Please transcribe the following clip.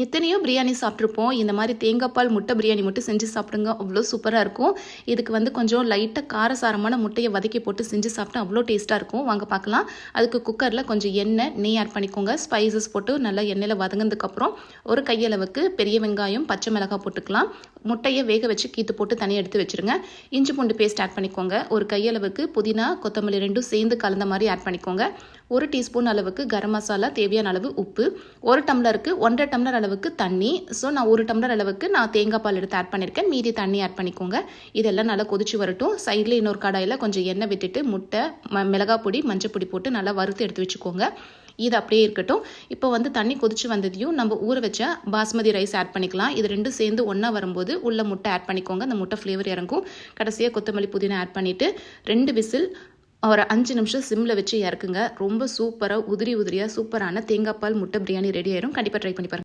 எத்தனையோ பிரியாணி சாப்பிட்ருப்போம். இந்த மாதிரி தேங்காய்ப்பால் முட்டை பிரியாணி மட்டும் செஞ்சு சாப்பிடுங்க. அவ்வளோ சூப்பராக இருக்கும். இதுக்கு வந்து கொஞ்சம் லைட்டாக காரசாரமான முட்டையை வதக்கி போட்டு செஞ்சு சாப்பிட்டா அவ்வளோ டேஸ்ட்டாக இருக்கும். வாங்க பார்க்கலாம். அதுக்கு குக்கரில் கொஞ்சம் எண்ணெய் நெய் ஆட் பண்ணிக்கோங்க. ஸ்பைசஸ் போட்டு நல்லா எண்ணெயில் வதங்கினதுக்கப்புறம் ஒரு கையளவுக்கு பெரிய வெங்காயம் பச்சை மிளகாய் போட்டுக்கலாம். முட்டையை வேக வச்சு கீத்து போட்டு தனியாக எடுத்து வச்சுருங்க. இஞ்சி பூண்டு பேஸ்ட் ஆட் பண்ணிக்கோங்க. ஒரு கையளவுக்கு புதினா கொத்தமல்லி ரெண்டும் சேர்ந்து கலந்த மாதிரி ஆட் பண்ணிக்கோங்க. ஒரு டீஸ்பூன் அளவுக்கு கரம் மசாலா தேவையான அளவு உப்பு ஒரு டம்ளருக்கு ஒன்றரை டம்ளர் அளவுக்கு தண்ணி. ஸோ நான் ஒரு டம்ளர் அளவுக்கு நான் தேங்காய் பால் எடுத்து ஆட் பண்ணியிருக்கேன் மீதி தண்ணி ஆட் பண்ணிக்கோங்க. இதெல்லாம் நல்லா கொதிச்சு வரட்டும். சைடில் இன்னொரு கடாயில் கொஞ்சம் எண்ணெய் விட்டுட்டு முட்டை ம மிளகாய் பொடி மஞ்சள் பொடி போட்டு நல்லா வறுத்து எடுத்து வச்சுக்கோங்க. இது அப்படியே இருக்கட்டும். இப்போ வந்து தண்ணி கொதிச்சு வந்ததையும் நம்ம ஊற வச்ச பாஸ்மதி ரைஸ் ஆட் பண்ணிக்கலாம். இது ரெண்டும் சேர்ந்து ஒன்றா வரும்போது உள்ள முட்டை ஆட் பண்ணிக்கோங்க. அந்த முட்டை ஃப்ளேவர் இறங்கும். கடைசியாக கொத்தமல்லி புதினா ஆட் பண்ணிவிட்டு ரெண்டு விசில் ஒரு அஞ்சு நிமிஷம் சிம்மில் வச்சு இறக்குங்க. ரொம்ப சூப்பராக உதிரி உதிரியாக சூப்பரான தேங்காய் பால் முட்டை பிரியாணி ரெடி ஆயிரும். கண்டிப்பாக ட்ரை பண்ணி பாருங்கள்